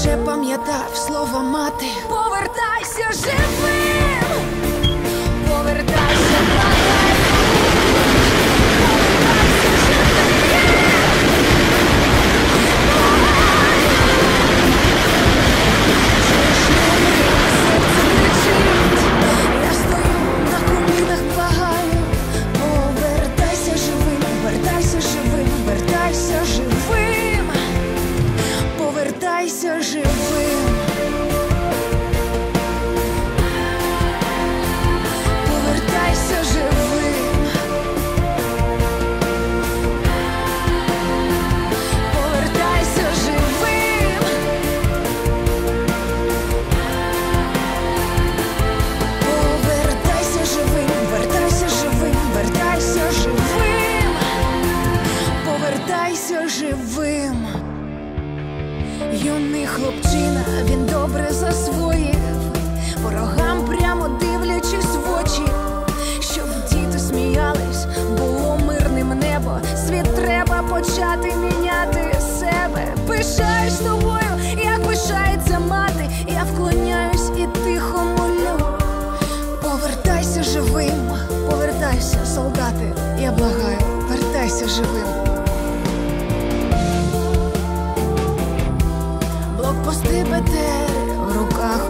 лише пам'ятав слова мати. Повертайся живим, Юний хлопчина, він добре засвоїв, ворогам прямо дивлячись в очі, щоб діти сміялись, було мирним небо. Світ треба почати міняти себе. Пишаюсь тобою, як пишається мати. Я вклоняюсь руках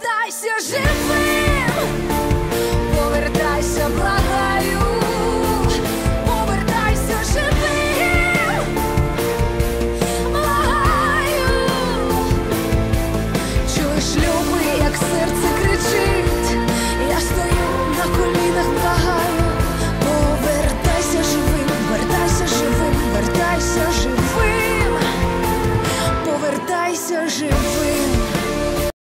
повертайся живим.